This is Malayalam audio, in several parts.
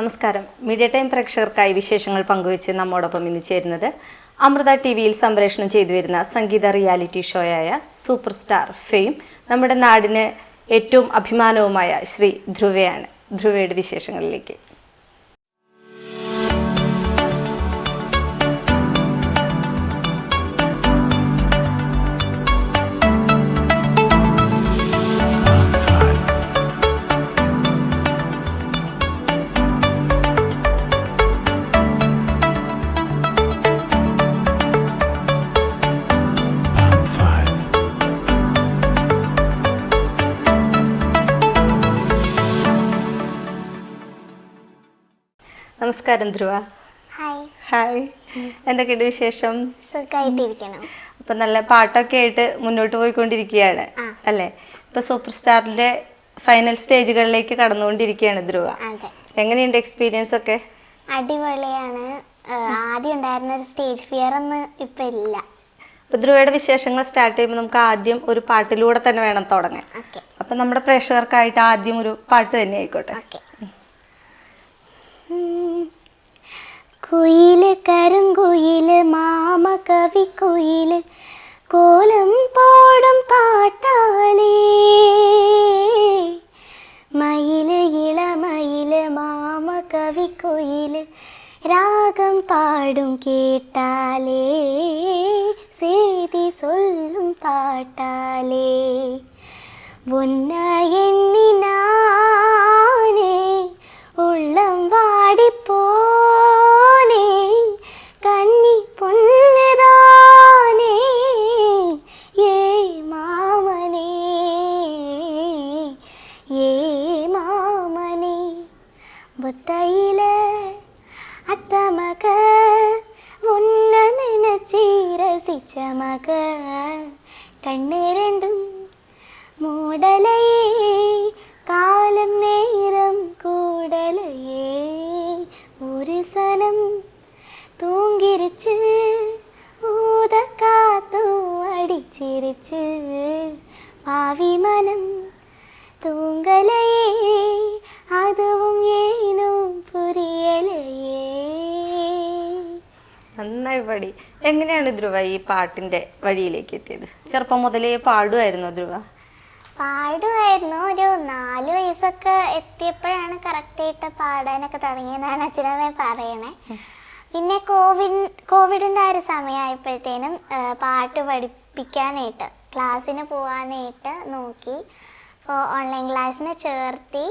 നമസ്കാരം. മീഡിയ ടൈം പ്രേക്ഷകർക്കായി വിശേഷങ്ങൾ പങ്കുവച്ച് നമ്മോടൊപ്പം ഇന്ന് ചേരുന്നത് അമൃത ടി വിയിൽ സംപ്രേഷണം ചെയ്തു വരുന്ന സംഗീത റിയാലിറ്റി ഷോയായ സൂപ്പർ സ്റ്റാർ ഫെയിം നമ്മുടെ നാടിന് ഏറ്റവും അഭിമാനവുമായ ശ്രീ ധ്രുവയാണ്. ധ്രുവയുടെ വിശേഷങ്ങളിലേക്ക്. നമസ്കാരം ധ്രുവ. ഹായ് ഹായ് എന്തൊക്കെയുണ്ട് വിശേഷം? സുഖമായിട്ടിരിക്കണം അപ്പൊ നല്ല പാട്ടൊക്കെ ആയിട്ട് മുന്നോട്ട് പോയിക്കൊണ്ടിരിക്കുകയാണ് അല്ലെ? ഇപ്പൊ സൂപ്പർ സ്റ്റാറിന്റെ ഫൈനൽ സ്റ്റേജുകളിലേക്ക് കടന്നുകൊണ്ടിരിക്കുകയാണ് ധ്രുവ. എങ്ങനെയുണ്ട് എക്സ്പീരിയൻസ് ഒക്കെ? അടിപൊളിയാണ്. ആദ്യം ഉണ്ടായിരുന്ന ഒരു സ്റ്റേജ് ഫിയർ ഒന്നും ഇപ്പൊ ഇല്ല. ധ്രുവയുടെ വിശേഷങ്ങൾ സ്റ്റാർട്ട് ചെയ്യുമ്പോൾ നമുക്ക് ആദ്യം ഒരു പാട്ടിലൂടെ തന്നെ വേണം തുടങ്ങാൻ. അപ്പൊ നമ്മുടെ പ്രേക്ഷകർക്കായിട്ട് ആദ്യം ഒരു പാട്ട് തന്നെ ആയിക്കോട്ടെ. കുയില് കരുങ്കുയില് മാമ കവി കുയില് കോലം പോടും പാട്ടാലേ മയില് ഇളമയില് മാമ കവി കുയില് രാഗം പാടും കേട്ടാലേ சேதி சொல்லும் பாட்டாலே உன்ன எண்ணினானே பாவி மனம் தூங்கலையே அதுவும் ஏனும் புரியலையே നന്നായി പാടി എങ്ങനെയാണ് ധ്രുവ ഈ പാട്ടിന്റെ വഴിയിലേക്ക് എത്തിയത് ചെറുപ്പം മുതലേ പാടുമായിരുന്നു ധ്രുവ പാടുമായിരുന്നു ഒരു നാല് വയസ്സൊക്കെ എത്തിയപ്പോഴാണ് കറക്റ്റായിട്ട് പാടാനൊക്കെ തുടങ്ങിയതാണ് അച്ഛനമ്മ പറയണേ പിന്നെ കോവിഡ് കോവിഡിൻ്റെ ആ ഒരു സമയമായപ്പോഴത്തേനും ആ, പാട്ട് പഠിപ്പിക്കാനായിട്ട് ക്ലാസ്സിന് പോകാനായിട്ട് നോക്കി. അപ്പോൾ ഓൺലൈൻ ക്ലാസ്സിന് ചേർത്തി.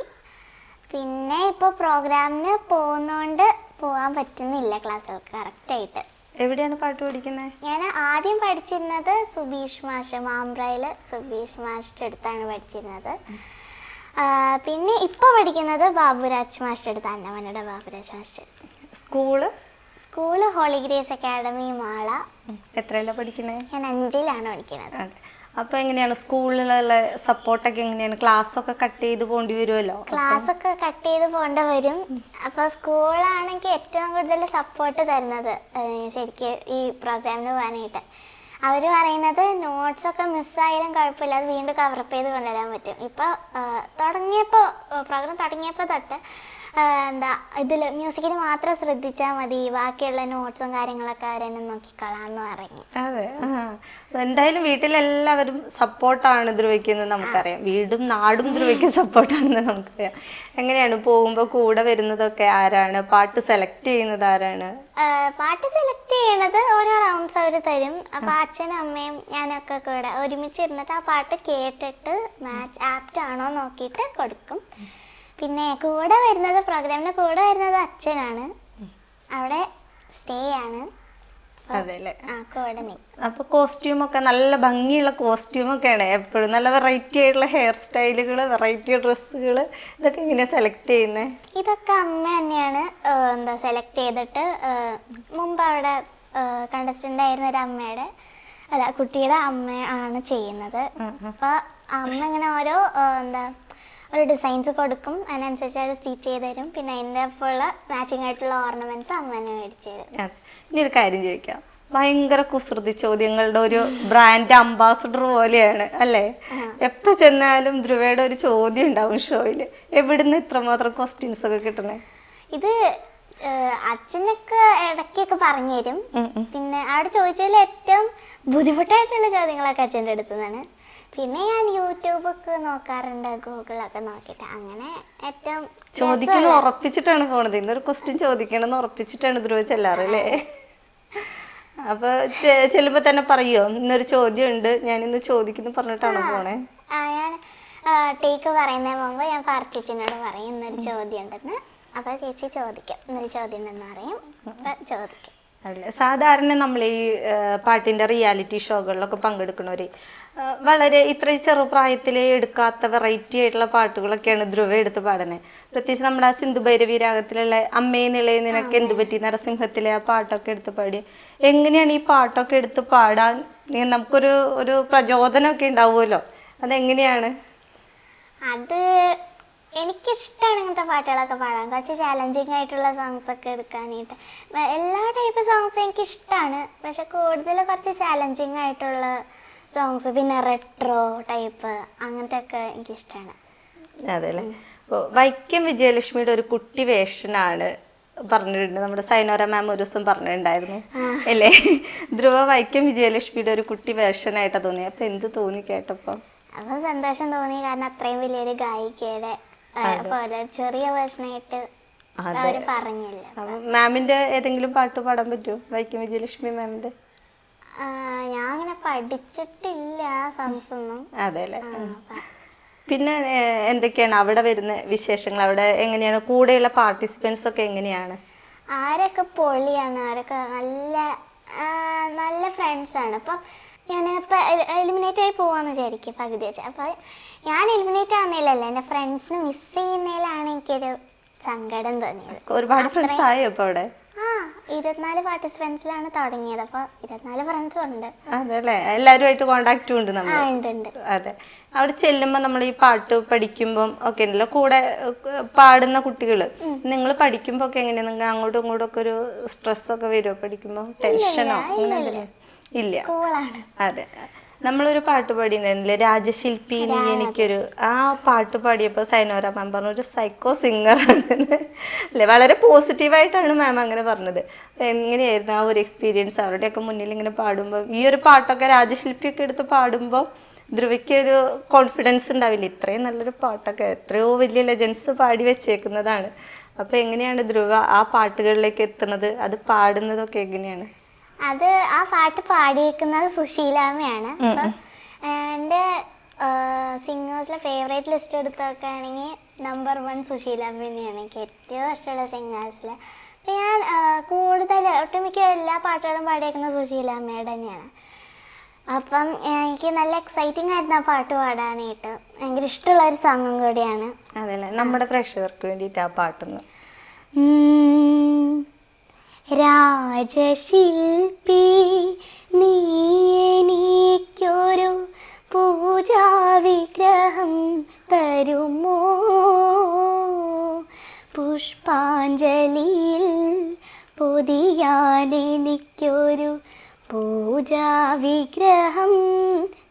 പിന്നെ ഇപ്പോൾ പ്രോഗ്രാമിന് പോകുന്നതുകൊണ്ട് പോകാൻ പറ്റുന്നില്ല ക്ലാസ്സുകൾക്ക് കറക്റ്റായിട്ട് എവിടെയാണ് പാട്ട് പഠിക്കുന്നത് ഞാൻ ആദ്യം പഠിച്ചിരുന്നത് സുബീഷ് മാഷ് മാമ്പ്രയിൽ സുബീഷ് മാഷിന്റെ അടുത്താണ് പഠിച്ചിരുന്നത്. പിന്നെ ഇപ്പോൾ പഠിക്കുന്നത് ബാബുരാജ് മാഷിന്റെ അടുത്ത് അന്നമനയുടെ ബാബുരാജ് മാഷിന്റെ അടുത്ത്. School? School holy grace academy Mala. എത്രയല്ല പഠിക്കുന്നത് ഞാൻ അഞ്ചിലാണ് പഠിക്കുന്നത്. അപ്പൊ എങ്ങനെയാണ് സ്കൂളിലുള്ള സപ്പോർട്ടൊക്കെ എങ്ങനെയാണ്? ക്ലാസ് ഒക്കെ കട്ട് ചെയ്ത് പോണ്ടി വരുമല്ലോ? ക്ലാസ് ഒക്കെ കട്ട് ചെയ്ത് പോണ്ട വരും. അപ്പൊ സ്കൂളാണെങ്കിൽ ഏറ്റവും കൂടുതൽ സപ്പോർട്ട് തരുന്നത് ശരിക്ക് ഈ പ്രോഗ്രാമിന് പോകാനായിട്ട്. അവർ പറയുന്നത് നോട്ട്സ് ഒക്കെ മിസ്സായാലും കുഴപ്പമില്ല അത് വീണ്ടും കവറപ്പ് ചെയ്ത് കൊണ്ടുവരാൻ പറ്റും. ഇപ്പോൾ തുടങ്ങിയപ്പോൾ പ്രോഗ്രാം തുടങ്ങിയപ്പോൾ തൊട്ട് എന്താ ഇതിൽ മ്യൂസിക്കിന് മാത്രം ശ്രദ്ധിച്ചാൽ മതി. ബാക്കിയുള്ള നോട്ട്സും കാര്യങ്ങളൊക്കെ അവരെന്നെ നോക്കിക്കളാന്ന് പറഞ്ഞു. അതെ എന്തായാലും വീട്ടിലെല്ലാവരും സപ്പോർട്ടാണ് ധ്രുവയ്ക്കുന്നത് നമുക്കറിയാം. വീടും നാടും ധ്രുവയ്ക്ക് സപ്പോർട്ടാണെന്ന് നമുക്കറിയാം. എങ്ങനെയാണ് പോകുമ്പോൾ കൂടെ വരുന്നതൊക്കെ ആരാണ്? പാട്ട് സെലക്ട് ചെയ്യുന്നത് ആരാണ്? പാട്ട് സെലക്ട് ചെയ്യണത് ഓരോ റൗണ്ട്സ് അവർ തരും. അപ്പൊ അച്ഛനും അമ്മയും ഞാനൊക്കെ കൂടെ ഒരുമിച്ച് ഇരുന്നിട്ട് ആ പാട്ട് കേട്ടിട്ട് മാച്ച് ആപ്റ്റ് ആണോ നോക്കിയിട്ട് കൊടുക്കും. പിന്നെ കൂടെ വരുന്നത് പ്രോഗ്രാമിന് കൂടെ വരുന്നത് അച്ഛനാണ്. അവിടെ സ്റ്റേ ആണ്. അപ്പൊ കോസ്റ്റ്യൂം ഒക്കെ നല്ല ഭംഗിയുള്ള കോസ്റ്റ്യൂം ഒക്കെയാണ് എപ്പോഴും നല്ല വെറൈറ്റി ആയിട്ടുള്ള ഹെയർ സ്റ്റൈലുകൾ വെറൈറ്റി ഡ്രസ്സുകൾ ഇതൊക്കെ എങ്ങനെയാ സെലക്ട് ചെയ്യുന്നത് ഇതൊക്കെ അമ്മ തന്നെയാണ് എന്താ സെലക്ട് ചെയ്തിട്ട് മുമ്പ് അവിടെ കണ്ടസ്റ്റന്റ് ആയിരുന്ന ഒരു അമ്മയുടെ അല്ല കുട്ടിയുടെ അമ്മ ആണ് ചെയ്യുന്നത്. അപ്പൊ അമ്മ ഇങ്ങനെ ഓരോ എന്താ ഒരു ഡിസൈൻസ് കൊടുക്കും അതിനനുസരിച്ച് അത് സ്റ്റിച്ച് ചെയ്ത് തരും. പിന്നെ അതിന്റെ ഫുൾ മാച്ചിങ് ആയിട്ടുള്ള ഓർണമെന്റ്സ് അമ്മ തന്നെ മേടിച്ച് തരും. അതെ. ഇനി ഒരു കാര്യം ചോദിക്കാം. ഭയങ്കര കുസൃതി ചോദ്യങ്ങളുടെ ഒരു ബ്രാൻഡ് അംബാസഡർ പോലെയാണ് അല്ലേ? എപ്പോ ചെന്നാലും ധ്രുവയുടെ ഒരു ചോദ്യം ഉണ്ടാവും ഷോയിൽ. എവിടുന്ന് ഇത്രമാത്രം ക്വസ്റ്റ്യൻസ് ഒക്കെ കിട്ടണേ? ഇത് ഏഹ്, അച്ഛനൊക്കെ ഇടയ്ക്കൊക്കെ പറഞ്ഞു തരും. പിന്നെ അവിടെ ചോദിച്ചതിൽ ഏറ്റവും ബുദ്ധിമുട്ടായിട്ടുള്ള ചോദ്യങ്ങളൊക്കെ അച്ഛന്റെ അടുത്ത് നിന്നാണ് പിന്നെ ഞാൻ യൂട്യൂബൊക്കെ നോക്കാറുണ്ട് ഗൂഗിളൊക്കെ നോക്കിയിട്ട്. അങ്ങനെ ഏറ്റവും ചോദിക്കണം ഉറപ്പിച്ചിട്ടാണ് പോണത്. ഇന്നൊരു ക്വസ്റ്റ്യൻ ചോദിക്കണം ഉറപ്പിച്ചിട്ടാണ് ധ്രുവ ചെല്ലാറ് അല്ലേ? അപ്പൊ ചെല്ലുമ്പോ തന്നെ പറയോ? ഇന്നൊരു ചോദ്യം ഉണ്ട് ഞാൻ ഇന്ന് ചോദിക്കുന്നു പറഞ്ഞിട്ടാണ് പോണേ? ആ, ഞാൻ ടേക്ക് പറയുന്നതിന് മുമ്പ് ഞാൻ പാർച്ചിച്ചിനോട് പറയും ഇന്നൊരു ചോദ്യം ഉണ്ടെന്ന് അപ്പൊ ചേച്ചി ചോദിക്കും. ഇന്നൊരു ചോദ്യം ഉണ്ടെന്ന് പറയും ചോദിക്കും. സാധാരണ നമ്മൾ ഈ പാട്ടിന്റെ റിയാലിറ്റി ഷോകളിലൊക്കെ പങ്കെടുക്കുന്നവര് വളരെ ഇത്ര ചെറുപ്രായത്തിൽ എടുക്കാത്ത വെറൈറ്റി ആയിട്ടുള്ള പാട്ടുകളൊക്കെയാണ് ധ്രുവ എടുത്ത് പാടുന്നത് പ്രത്യേകിച്ച് നമ്മുടെ ആ സിന്ധു ഭൈരവി രാഗത്തിലുള്ള അമ്മേ നിളയെ നിനക്ക് എന്ത് പറ്റി നരസിംഹത്തിലെ ആ പാട്ടൊക്കെ എടുത്ത് പാടി. എങ്ങനെയാണ് ഈ പാട്ടൊക്കെ എടുത്ത് പാടാൻ നമുക്കൊരു ഒരു പ്രചോദനമൊക്കെ ഉണ്ടാവുമല്ലോ? അതെങ്ങനെയാണ്? അത് എനിക്കിഷ്ടമാണ് ഇങ്ങനത്തെ പാട്ടുകളൊക്കെ പാടാൻ. കുറച്ച് ചാലഞ്ചിങ് ആയിട്ടുള്ള സോങ്സ് ഒക്കെ എടുക്കാനായിട്ട്. എല്ലാ ടൈപ്പ് സോങ്സും എനിക്ക് ഇഷ്ടമാണ് പക്ഷെ കൂടുതൽ കുറച്ച് ചാലഞ്ചിങ് ആയിട്ടുള്ള സോങ്സ് പിന്നെ റെട്രോ ടൈപ്പ് അങ്ങനത്തെ ഒക്കെ എനിക്കിഷ്ടമാണ് അതെ അല്ലേ അപ്പോൾ വൈക്കം വിജയലക്ഷ്മിയുടെ ഒരു കുട്ടി വേഷനാണ് പറഞ്ഞിട്ടുണ്ട്. നമ്മുടെ സൈനോര മാം ഒരു ദിവസം പറഞ്ഞിട്ടുണ്ടായിരുന്നു. അല്ലേ? ധ്രുവ വൈക്കം വിജയലക്ഷ്മിയുടെ ഒരു കുട്ടി വേഷനായിട്ടാണ് തോന്നി അപ്പൊ എന്ത് തോന്നി കേട്ടപ്പോ? അപ്പോൾ സന്തോഷം തോന്നി. കാരണം അത്രയും വലിയൊരു ഗായികയുടെ ചെറിയ വേർഷനായിട്ട്. പറഞ്ഞില്ല. മാമിന്റെ ഏതെങ്കിലും പാട്ട് പാടാൻ പറ്റുമോ? വൈക്കം വിജയലക്ഷ്മി മാമിന്റെ? ഞാൻ അങ്ങനെ പഠിച്ചിട്ടില്ല സോങ്സ് ഒന്നും അതെ അല്ലേ? പിന്നെ എന്തൊക്കെയാണ് അവിടെ വരുന്ന വിശേഷങ്ങൾ? അവിടെ എങ്ങനെയാണ്? കൂടെയുള്ള പാർട്ടിസിപ്പൻസ് ഒക്കെ എങ്ങനെയാണ്? ആരൊക്കെ പൊളിയാണ്? ആരൊക്കെ നല്ല നല്ല നല്ല ഫ്രണ്ട്സാണ് അപ്പം ഞാൻ ഇപ്പം എലിമിനേറ്റ് ആയി പോവാന്ന് വിചാരിക്കും പകുതി വെച്ച്. അപ്പോൾ ഞാൻ എലിമിനേറ്റ് ആവുന്നില്ലല്ലോ എന്റെ ഫ്രണ്ട്സിന് മിസ് ചെയ്യുന്നതിലാണ് എനിക്കൊരു സങ്കടം തോന്നിയത്. ഒരുപാട് ഫ്രണ്ട്സ് ആയോ ഇപ്പോൾ അവിടെ? ആ ഇരുപത്തിനാല് പാർട്ടിസിപ്പൻസിലാണ് തുടങ്ങിയത്. അപ്പോൾ ഇരുപത്തിനാല് ഫ്രണ്ട്സും ഉണ്ട്. അതെ അല്ലേ എല്ലാവരുമായിട്ട് കോണ്ടാക്റ്റും ഉണ്ട് നമ്മൾ അതെ. അവിടെ ചെല്ലുമ്പോൾ നമ്മൾ ഈ പാട്ട് പഠിക്കുമ്പം ഒക്കെ ഉണ്ടല്ലോ കൂടെ പാടുന്ന കുട്ടികൾ നിങ്ങൾ പഠിക്കുമ്പോൾ ഒക്കെ എങ്ങനെയാ? നിങ്ങൾ അങ്ങോട്ടും ഇങ്ങോട്ടും ഒക്കെ ഒരു സ്ട്രെസ് ഒക്കെ വരുമോ പഠിക്കുമ്പോൾ ടെൻഷനോ അങ്ങനെ ഇല്ല. അതെ. നമ്മളൊരു പാട്ട് പാടിയിട്ടുണ്ടായിരുന്നില്ലേ? രാജശില്പി നീ എനിക്കൊരു ആ പാട്ട് പാടിയപ്പോൾ സൈനോര മാം പറഞ്ഞു ഒരു സൈക്കോ സിംഗർ ആണ് അല്ലേ? വളരെ പോസിറ്റീവായിട്ടാണ് മാം അങ്ങനെ പറഞ്ഞത്. എങ്ങനെയായിരുന്നു ആ ഒരു എക്സ്പീരിയൻസ് അവരുടെയൊക്കെ മുന്നിൽ ഇങ്ങനെ പാടുമ്പോൾ ഈ ഒരു പാട്ടൊക്കെ രാജശില്പിയൊക്കെ എടുത്ത് പാടുമ്പോൾ ധ്രുവയ്ക്ക് ഒരു കോൺഫിഡൻസ് ഉണ്ടാവില്ല. ഇത്രയും നല്ലൊരു പാട്ടൊക്കെ എത്രയോ വലിയ ലെജൻസ് പാടി വെച്ചേക്കുന്നതാണ്. അപ്പോൾ എങ്ങനെയാണ് ധ്രുവ ആ പാട്ടുകളിലേക്ക് എത്തുന്നത്? അത് പാടുന്നതൊക്കെ എങ്ങനെയാണ്? അത് ആ പാട്ട് പാടിയിരിക്കുന്നത് സുശീലാമയാണ് എന്റെ എന്റെ സിംഗേഴ്സിലെ ഫേവറേറ്റ് ലിസ്റ്റ് എടുത്ത് നോക്കുകയാണെങ്കിൽ നമ്പർ വൺ സുശീലാമ്മ തന്നെയാണ്. എനിക്ക് ഏറ്റവും ഇഷ്ടമുള്ള സിംഗേഴ്സിൽ അപ്പം ഞാൻ കൂടുതൽ ഒട്ടുമിക്ക എല്ലാ പാട്ടുകളും പാടിയേക്കുന്നത് സുശീലാമ്മയുടെ തന്നെയാണ്. അപ്പം എനിക്ക് നല്ല എക്സൈറ്റിംഗ് ആയിരുന്നു ആ പാട്ട് പാടാനായിട്ട്. ഭയങ്കര ഇഷ്ടമുള്ള ഒരു സോങ്ങും കൂടിയാണ്. അതല്ലേ? നമ്മുടെ പ്രേക്ഷകർക്ക് വേണ്ടിയിട്ട് ആ പാട്ടൊന്ന്. രാജശില്പി നീ എനിക്കൊരു പൂജാവിഗ്രഹം തരുമോ? പുഷ്പാഞ്ജലിയിൽ പൊതിയാനെനിക്കൊരു പൂജാവിഗ്രഹം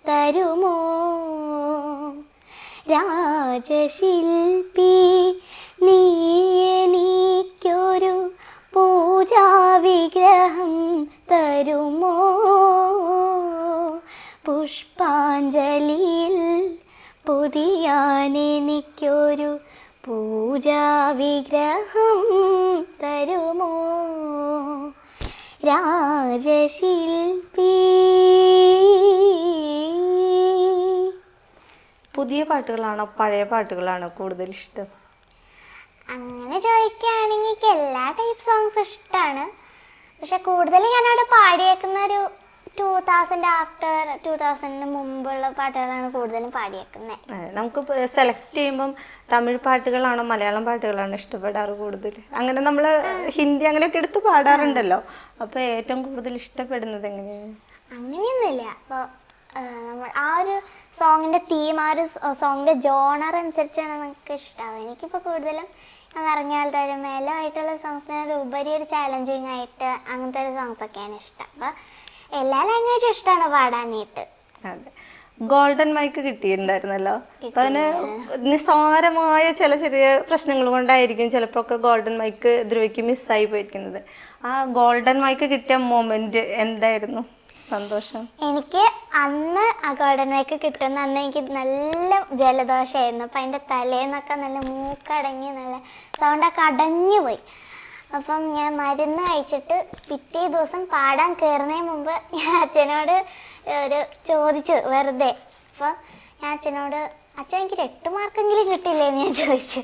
തരുമോ? രാജശില്പി നീ എനിക്കൊരു പൂജാവിഗ്രഹം തരുമോ? പുഷ്പാഞ്ജലിയിൽ പുതിയാനെനിക്കൊരു പൂജാ വിഗ്രഹം തരുമോ? രാജശില്പി. പുതിയ പാട്ടുകളാണോ പഴയ പാട്ടുകളാണോ കൂടുതൽ ഇഷ്ടം? അങ്ങനെ ചോദിക്കുകയാണെങ്കിൽ എല്ലാ ടൈപ്പ് സോങ്സ് ഇഷ്ടമാണ് പക്ഷെ കൂടുതൽ ഞാനവിടെ പാടിയേക്കുന്ന ഒരു ടൂ തൗസൻഡ് ആഫ്റ്റർ ടൂ തൗസൻഡിന് മുമ്പുള്ള പാട്ടുകളാണ് കൂടുതലും പാടിയേക്കുന്നത് നമുക്ക് സെലക്ട് ചെയ്യുമ്പം തമിഴ് പാട്ടുകളാണോ മലയാളം പാട്ടുകളാണോ ഇഷ്ടപ്പെടാറ് കൂടുതൽ? അങ്ങനെ നമ്മൾ ഹിന്ദി അങ്ങനെയൊക്കെ എടുത്ത് പാടാറുണ്ടല്ലോ. അപ്പോൾ ഏറ്റവും കൂടുതൽ ഇഷ്ടപ്പെടുന്നത് എങ്ങനെയാണ് അങ്ങനെയൊന്നുമില്ല. അപ്പോൾ നമ്മൾ ആ ഒരു സോങ്ങിന്റെ തീം ആ ഒരു സോങ്ങിന്റെ ജോണർ അനുസരിച്ചാണ് നമുക്ക് ഇഷ്ടമാവുക എനിക്കിപ്പോൾ കൂടുതലും ഞാൻ തന്നെ ഒരു മെലോ ആയിട്ടുള്ള ഉപരി ഒരു ചാലഞ്ചിങ് ആയിട്ട് അങ്ങനത്തെ ഒരു സോങ്സ് ഒക്കെയാണ് ഇഷ്ടം. അപ്പോൾ എല്ലാ ലാംഗ്വേജും ഇഷ്ടമാണ് പാടാനായിട്ട്. അതെ. ഗോൾഡൻ മൈക്ക് കിട്ടിയിട്ടുണ്ടായിരുന്നല്ലോ? അപ്പൊ അതിന് നിസ്സാരമായ ചില ചെറിയ പ്രശ്നങ്ങൾ കൊണ്ടായിരിക്കും ചിലപ്പോ ഒക്കെ ഗോൾഡൻ മൈക്ക് ധ്രുവയ്ക്ക് മിസ്സായി പോയിരിക്കുന്നത്. ആ ഗോൾഡൻ മൈക്ക് കിട്ടിയ മൊമെന്റ് എന്തായിരുന്നു? സന്തോഷം. എനിക്ക് അന്ന് ആ ഗോൾഡൻ വൈക്ക് കിട്ടുന്ന അന്ന് എനിക്ക് നല്ല ജലദോഷമായിരുന്നു അപ്പം അതിന്റെ തലേന്നൊക്കെ നല്ല മൂക്കടങ്ങി നല്ല സൗണ്ടൊക്കെ അടഞ്ഞു പോയി. അപ്പം ഞാൻ മരുന്ന് കഴിച്ചിട്ട് പിറ്റേ ദിവസം പാടാൻ കയറുന്നതിന് മുമ്പ് ഞാൻ അച്ഛനോട് ഒരു ചോദിച്ചു വെറുതെ. അപ്പം ഞാൻ അച്ഛനോട് അച്ഛൻ എനിക്കൊരു എട്ട് മാർക്കെങ്കിലും കിട്ടില്ലേന്ന് ഞാൻ ചോദിച്ചു.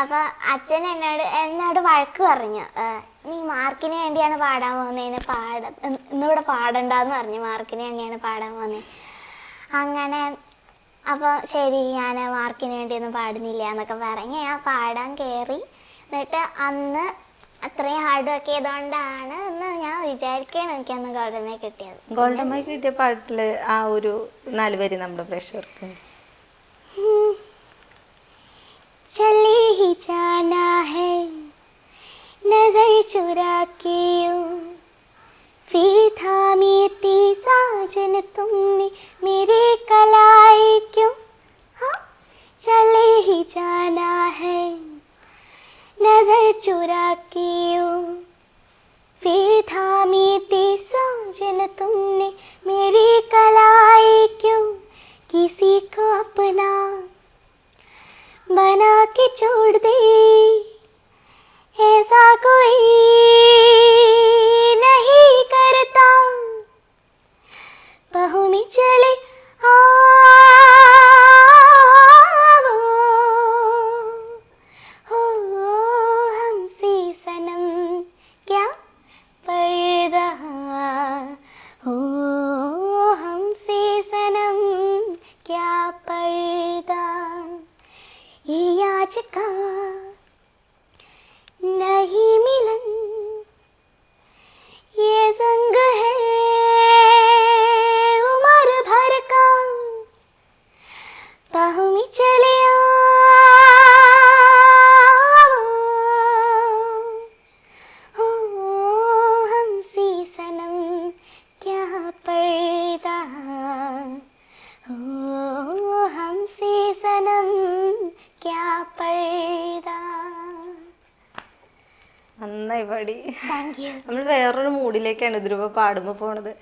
അപ്പോൾ അച്ഛൻ എന്നോട് എന്നോട് വഴക്ക് പറഞ്ഞു. നീ മാർക്കിന് വേണ്ടിയാണ് പാടാൻ പോകുന്നതിന് പാട ഇന്നിവിടെ പാടണ്ടെന്ന് പറഞ്ഞു. മാർക്കിന് വേണ്ടിയാണ് പാടാൻ പോകുന്നത് അങ്ങനെ അപ്പോൾ ശരി ഞാൻ മാർക്കിന് വേണ്ടിയൊന്നും പാടുന്നില്ല എന്നൊക്കെ പറഞ്ഞ് ഞാൻ പാടാൻ കയറി എന്നിട്ട് അന്ന് അത്രയും ഹാർഡ് വർക്ക് ചെയ്തുകൊണ്ടാണ് എന്ന് ഞാൻ വിചാരിക്കണം എനിക്ക് അന്ന് ഗോൾഡനെ കിട്ടിയത്. ഗോൾഡൻ മൈ കിട്ടിയ പാട്ടിൽ ആ ഒരു നാല് വരി നമ്മുടെ പ്രേക്ഷകർക്ക്. चले ही जाना है। नज़र चुरा के फिर थामी थी साजन तुमने मेरी कलाई क्यों? हाँ चले ही जाना है। नज़र चुरा के फिर थामी थी साजन तुमने मेरी कलाई क्यों? छोड़ दे। നമ്മൾ വേറൊരു മൂഡിലേക്കാണ് ഇതിരൂപ പാടുമ്പോൾ പോണത്.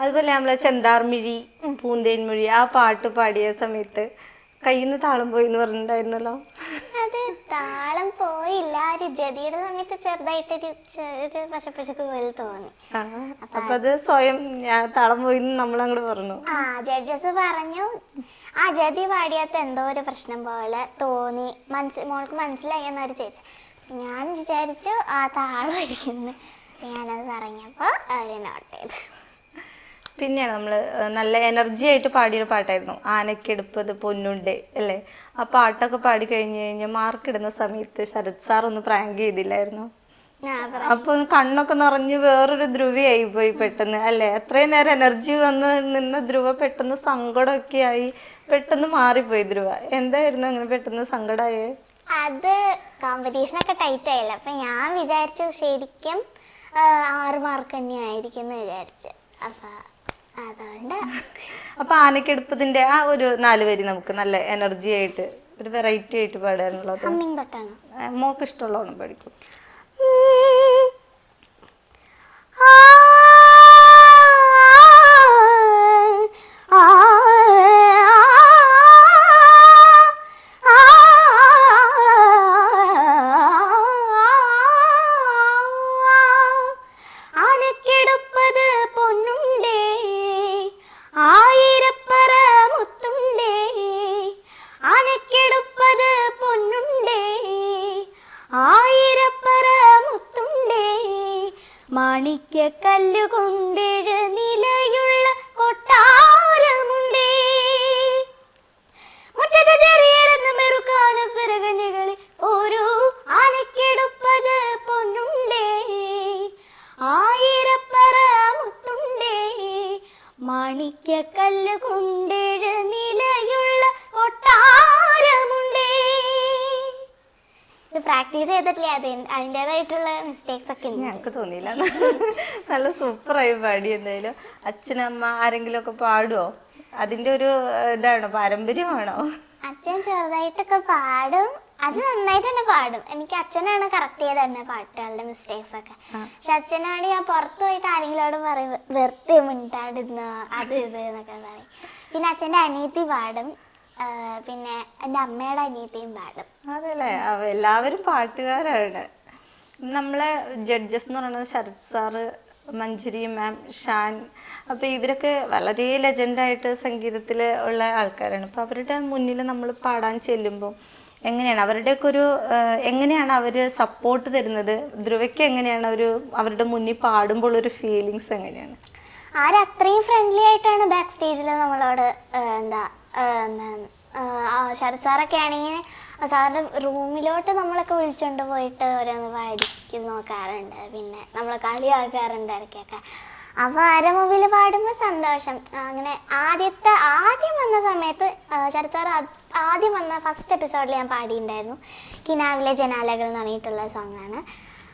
അതുപോലെ നമ്മളെ ചെന്താർമിഴി പൂന്തേൻമൊഴി ആ പാട്ട് പാടിയ സമയത്ത് കയ്യിൽ നിന്ന് താളം പോയി എന്ന് പറഞ്ഞിട്ടുണ്ടായിരുന്നല്ലോ. അതെ താളം പോയില്ല. ഒരു ജതിയുടെ സമയത്ത് ചെറുതായിട്ടൊരു ഒരു പശപ്പശക്ക് പോലെ തോന്നി. അപ്പൊ അത് സ്വയം താളം പോയി നമ്മൾ അങ്ങോട്ട് പറഞ്ഞു. ആ ജഡ്ജസ് പറഞ്ഞു. ആ ജതി പാടിയാത്ത എന്തോ ഒരു പ്രശ്നം പോലെ തോന്നി. മനസ്സ് മോൾക്ക് മനസ്സിലായി എന്നൊരു ചേച്ചി. ഞാൻ വിചാരിച്ചു ആ താളമായിരിക്കുന്നു. ഞാനത് പറഞ്ഞപ്പോൾ അവർ നോട്ട് ചെയ്തു. പിന്നെയാണ് നമ്മൾ നല്ല എനർജി ആയിട്ട് പാടിയൊരു പാട്ടായിരുന്നു. ആനക്കെടുപ്പത് പൊന്നുണ്ട് അല്ലേ? ആ പാട്ടൊക്കെ പാടി കഴിഞ്ഞ് കഴിഞ്ഞാൽ മാർക്ക് ഇടുന്ന സമയത്ത് ശരത് സാർ ഒന്ന് പ്രാങ്ക് ചെയ്തില്ലായിരുന്നു? അപ്പൊ കണ്ണൊക്കെ നിറഞ്ഞ് വേറൊരു ധ്രുവയായി പോയി പെട്ടെന്ന് അല്ലെ? അത്രയും നേരം എനർജി വന്ന് നിന്ന ധ്രുവ പെട്ടെന്ന് സങ്കടമൊക്കെ ആയി പെട്ടെന്ന് മാറിപ്പോയി ധ്രുവ. എന്തായിരുന്നു അങ്ങനെ പെട്ടെന്ന് സങ്കടമായേ അത് കോമ്പറ്റീഷനൊക്കെ ടൈറ്റ് ആയില്ല. അപ്പം ഞാൻ വിചാരിച്ചു ശരിക്കും ആറ് മാർക്ക് തന്നെ ആയിരിക്കും എന്ന് വിചാരിച്ചു. അപ്പം അതുകൊണ്ട് അപ്പൊ ആനക്കെടുപ്പതിന്റെ ആ ഒരു നാല് വരി നമുക്ക് നല്ല എനർജി ആയിട്ട് ഒരു വെറൈറ്റി ആയിട്ട് പാടാനുള്ളത് അമ്മിങ് തൊട്ടാണ് മോക്ക് ഇഷ്ടമുള്ളതാണ് പഠിക്കും ആനക്കെടുപ്പത് മാണിക്യ കല്ലുകൊണ്ടെഴ നിലയുള്ള കൊട്ടാരമുണ്ടേ. ഇത് പ്രാക്ടീസ് ചെയ്തിട്ടില്ലേ? അത് അതിന്റെതായിട്ടുള്ള മിസ്റ്റേക്സ് ഒക്കെ ഞങ്ങൾക്ക് തോന്നിയില്ല. നല്ല സൂപ്പറായി പാടി എന്തായാലും. അച്ഛനമ്മ ആരെങ്കിലും ഒക്കെ പാടുവോ? അതിന്റെ ഒരു ഇതാണോ? പാരമ്പര്യമാണോ? അച്ഛൻ ചെറുതായിട്ടൊക്കെ പാടും. അച്ഛൻ നന്നായിട്ട് തന്നെ പാടും. എനിക്ക് അച്ഛനാണ് കറക്റ്റ് ചെയ്ത് തന്നെ പാട്ടുകളുടെ മിസ്റ്റേക്സ് ഒക്കെ. പക്ഷെ അച്ഛനാണ് ഞാൻ പുറത്തു പോയിട്ട് ആരെങ്കിലോട് പറയും വെറുതെ മിണ്ടാടുന്ന അത് ഇത് എന്നൊക്കെ പറയും. പിന്നെ അച്ഛന്റെ അനിയത്തി പാടും. പിന്നെ എന്റെ അമ്മയുടെ അനിയത്തിയും പാടും. അതെല്ലേ? എല്ലാവരും പാട്ടുകാരാണ്. നമ്മളെ ജഡ്ജസ് എന്ന് പറയുന്നത് ശരത് സാറ് മഞ്ജരി മാം ഷാൻ. അപ്പോൾ ഇവരൊക്കെ വളരെ ലെജൻഡായിട്ട് സംഗീതത്തിൽ ഉള്ള ആൾക്കാരാണ്. അപ്പോൾ അവരുടെ മുന്നിൽ നമ്മൾ പാടാൻ ചെല്ലുമ്പോൾ എങ്ങനെയാണ്? അവരുടെയൊക്കെ ഒരു എങ്ങനെയാണ് അവർ സപ്പോർട്ട് തരുന്നത്? ധ്രുവയ്ക്ക് എങ്ങനെയാണ് ഒരു അവരുടെ മുന്നിൽ പാടുമ്പോൾ ഒരു ഫീലിങ്സ് എങ്ങനെയാണ്? ആരത്രയും ഫ്രണ്ട്ലി ആയിട്ടാണ് ബാക്ക് സ്റ്റേജിൽ നമ്മളോട് എന്താ ശരത് സാറൊക്കെ ആണെങ്കിൽ സാറിന്റെ റൂമിലോട്ട് നമ്മളൊക്കെ വിളിച്ചുകൊണ്ട് പോയിട്ട് ഓരോന്ന് പാടിക്ക് നോക്കാറുണ്ട് പിന്നെ നമ്മൾ കളിയാക്കാറുണ്ട് ഇടയ്ക്കൊക്കെ. അപ്പോൾ ആരെ മുമ്പിൽ പാടുമ്പോൾ സന്തോഷം അങ്ങനെ ആദ്യത്തെ ആദ്യം വന്ന സമയത്ത് ചർച്ചാർ ശരത് സാർ ആദ്യം വന്ന ഫസ്റ്റ് എപ്പിസോഡിൽ ഞാൻ പാടിയിട്ടുണ്ടായിരുന്നു കിനാവിലെ ജനാലകൾ എന്ന് പറഞ്ഞിട്ടുള്ള സോങ്ങാണ്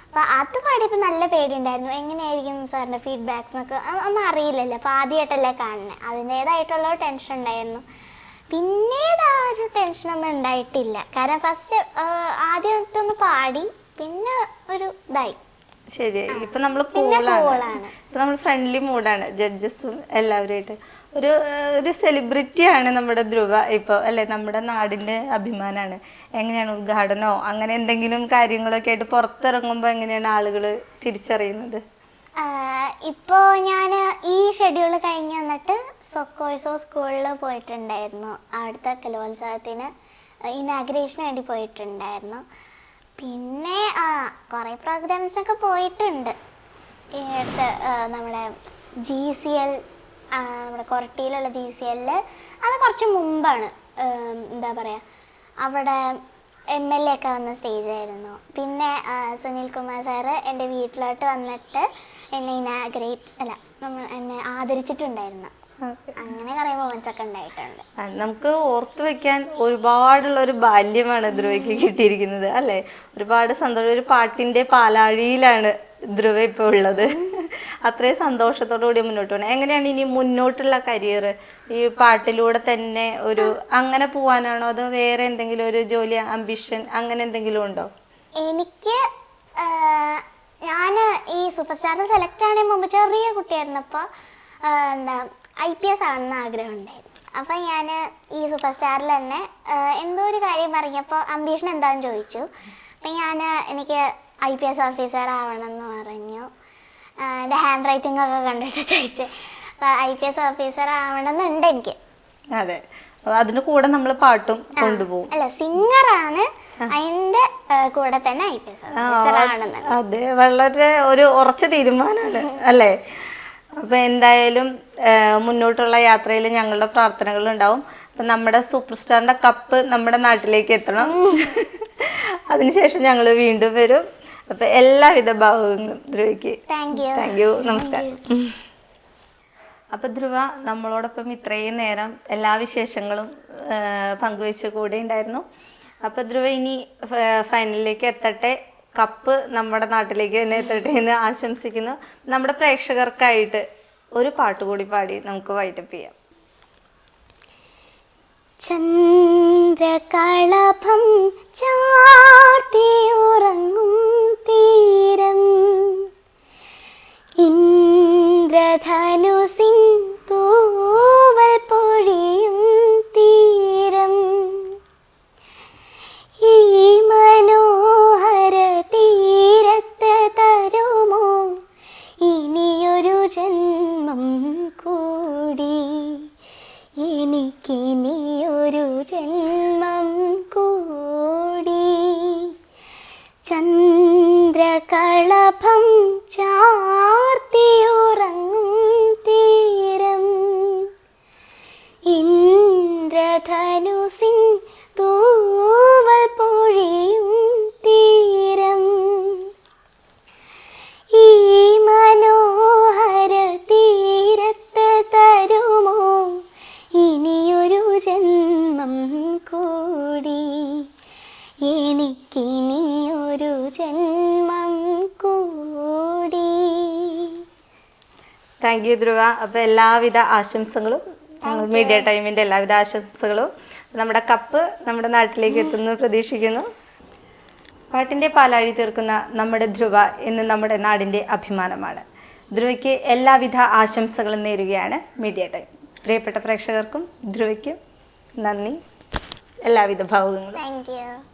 അപ്പോൾ അത് പാടിയപ്പോൾ നല്ല പേടിയുണ്ടായിരുന്നു. എങ്ങനെയായിരിക്കും സാറിന്റെ ഫീഡ്ബാക്സ് എന്നൊക്കെ. ഒന്നും അറിയില്ലല്ലോ. അപ്പോൾ ആദ്യമായിട്ടല്ലേ കാണുന്നത് അതിന്റേതായിട്ടുള്ള ഒരു ടെൻഷൻ ഉണ്ടായിരുന്നു. പിന്നീട് ആ ഒരു ടെൻഷനൊന്നും ഉണ്ടായിട്ടില്ല. കാരണം ഫസ്റ്റ് ആദ്യമായിട്ടൊന്ന് പാടി പിന്നെ ഒരു ഇതായി. ശരി. ഇപ്പൊ നമ്മൾ പോളാണ് കൂളാണ് ഇപ്പൊ നമ്മൾ ഫ്രണ്ട്ലി മൂഡാണ് ജഡ്ജസും എല്ലാവരുമായിട്ട്. ഒരു ഒരു സെലിബ്രിറ്റിയാണ് നമ്മുടെ ധ്രുവ ഇപ്പോൾ അല്ലേ? നമ്മുടെ നാടിന്റെ അഭിമാനമാണ് എങ്ങനെയാണ് ഉദ്ഘാടനമോ അങ്ങനെ എന്തെങ്കിലും കാര്യങ്ങളൊക്കെ ആയിട്ട് പുറത്തിറങ്ങുമ്പോൾ എങ്ങനെയാണ് ആളുകൾ തിരിച്ചറിയുന്നത്? ഇപ്പോൾ ഞാൻ ഈ ഷെഡ്യൂൾ കഴിഞ്ഞ് വന്നിട്ട് സൊക്കോഴ്സോ സ്കൂളിൽ പോയിട്ടുണ്ടായിരുന്നു. അവിടുത്തെ കലോത്സവത്തിന് ഇനാഗ്രേഷന് വേണ്ടി പോയിട്ടുണ്ടായിരുന്നു. പിന്നെ കുറേ പ്രോഗ്രാംസൊക്കെ പോയിട്ടുണ്ട്. ഈ അടുത്ത് നമ്മുടെ ജി സി എൽ നമ്മുടെ കൊരട്ടിയിലുള്ള ജി സി എല്ലിൽ അത് കുറച്ച് മുമ്പാണ്. എന്താ പറയുക അവിടെ എം എൽ എ ഒക്കെ വന്ന സ്റ്റേജായിരുന്നു പിന്നെ സുനിൽ കുമാർ സാറ് എന്റെ വീട്ടിലോട്ട് വന്നിട്ട് എന്നെ ഇനാഗ്രേറ്റ് അല്ല നമ്മൾ എന്നെ ആദരിച്ചിട്ടുണ്ടായിരുന്നു. അങ്ങനെ കുറേ മൊമെന്റ്സ് ഒക്കെ ഉണ്ടായിട്ടുണ്ട്. നമുക്ക് ഓർത്തു വെക്കാൻ ഒരുപാടുള്ള ഒരു ബാല്യമാണ് ധ്രുവയ്ക്ക് കിട്ടിയിരിക്കുന്നത് അല്ലേ? ഒരുപാട് സന്തോഷം. ഒരു പാട്ടിന്റെ പാലാഴിയിലാണ് ധ്രുവ ഇപ്പോൾ ഉള്ളത്. അത്രയും സന്തോഷത്തോടു കൂടി മുന്നോട്ട് പോകണം എങ്ങനെയാണ് ഇനി മുന്നോട്ടുള്ള കരിയർ ഈ പാട്ടിലൂടെ തന്നെ ഒരു അങ്ങനെ പോവാനാണോ? അതോ വേറെ എന്തെങ്കിലും ഒരു ജോലി അംബിഷൻ അങ്ങനെ എന്തെങ്കിലും ഉണ്ടോ? എനിക്ക് ഞാൻ ഈ സൂപ്പർ സ്റ്റാറിൽ സെലക്ട് ആണെങ്കിൽ മുമ്പ് ചെറിയ കുട്ടിയായിരുന്നപ്പോൾ എന്താ ഐ പി എസ് ആണെന്ന് ആഗ്രഹം ഉണ്ടായിരുന്നു അപ്പം ഞാൻ ഈ സൂപ്പർ സ്റ്റാറിൽ തന്നെ എന്തോ ഒരു കാര്യം പറഞ്ഞപ്പോൾ അംബീഷൻ എന്താണെന്ന് ചോദിച്ചു. അപ്പം ഞാൻ എനിക്ക് ഐ പി എസ് ഓഫീസർ ആവണമെന്ന് പറഞ്ഞു. എന്റെ ഹാൻഡ് റൈറ്റിംഗ് ഒക്കെ കണ്ടിട്ട് ചോദിച്ചു. അപ്പോൾ ഐ പി എസ് ഓഫീസർ ആവണമെന്നുണ്ട് എനിക്ക്. അതെ. അതിന് കൂടെ നമ്മൾ പാട്ടും കൊണ്ടുപോകും. അല്ല സിംഗറാണ്. അതിന്റെ കൂടെ തന്നെ ഐ പി എസ് ഓഫീസർ അതെ വളരെ ഒരു ഉറച്ച തീരുമാനമാണ് അല്ലേ? അപ്പൊ എന്തായാലും മുന്നോട്ടുള്ള യാത്രയിൽ ഞങ്ങളുടെ പ്രാർത്ഥനകൾ ഉണ്ടാവും. അപ്പൊ നമ്മുടെ സൂപ്പർ സ്റ്റാറിന്റെ കപ്പ് നമ്മുടെ നാട്ടിലേക്ക് എത്തണം. അതിനുശേഷം ഞങ്ങൾ വീണ്ടും വരും. അപ്പൊ എല്ലാവിധ ഭാവങ്ങളും ധ്രുവയ്ക്ക്. താങ്ക് യു നമസ്കാരം. അപ്പൊ ധ്രുവ നമ്മളോടൊപ്പം ഇത്രയും നേരം എല്ലാ വിശേഷങ്ങളും പങ്കുവെച്ച് കൂടെ ഉണ്ടായിരുന്നു. അപ്പൊ ധ്രുവ ഇനി ഫൈനലിലേക്ക് എത്തട്ടെ. കപ്പ് നമ്മുടെ നാട്ടിലേക്ക് തന്നെ എത്തട്ടെ എന്ന് ആശംസിക്കുന്നു. നമ്മുടെ പ്രേക്ഷകർക്കായിട്ട് ഒരു പാട്ട് കൂടി പാടി നമുക്ക് വൈറ്റപ്പ് ചെയ്യാം. ചന്ദ്രകളഭം ചാർത്തിയുറങ്ങും തീരം. ഇന്ദ്രധനുസിൻ തൂവൽ താങ്ക് യു ധ്രുവ. അപ്പൊ എല്ലാവിധ ആശംസകളും മീഡിയ ടൈമിന്റെ എല്ലാവിധ ആശംസകളും നമ്മുടെ കപ്പ് നമ്മുടെ നാട്ടിലേക്ക് എത്തുന്നു പ്രതീക്ഷിക്കുന്നു. പാട്ടിന്റെ പാലാഴി തീർക്കുന്ന നമ്മുടെ ധ്രുവ എന്ന് നമ്മുടെ നാടിന്റെ അഭിമാനമാണ്. ധ്രുവയ്ക്ക് എല്ലാവിധ ആശംസകളും നേരുകയാണ് മീഡിയ ടൈം പ്രിയപ്പെട്ട പ്രേക്ഷകർക്കും ധ്രുവയ്ക്കും നന്ദി. എല്ലാവിധ ഭാവുകങ്ങളും. യു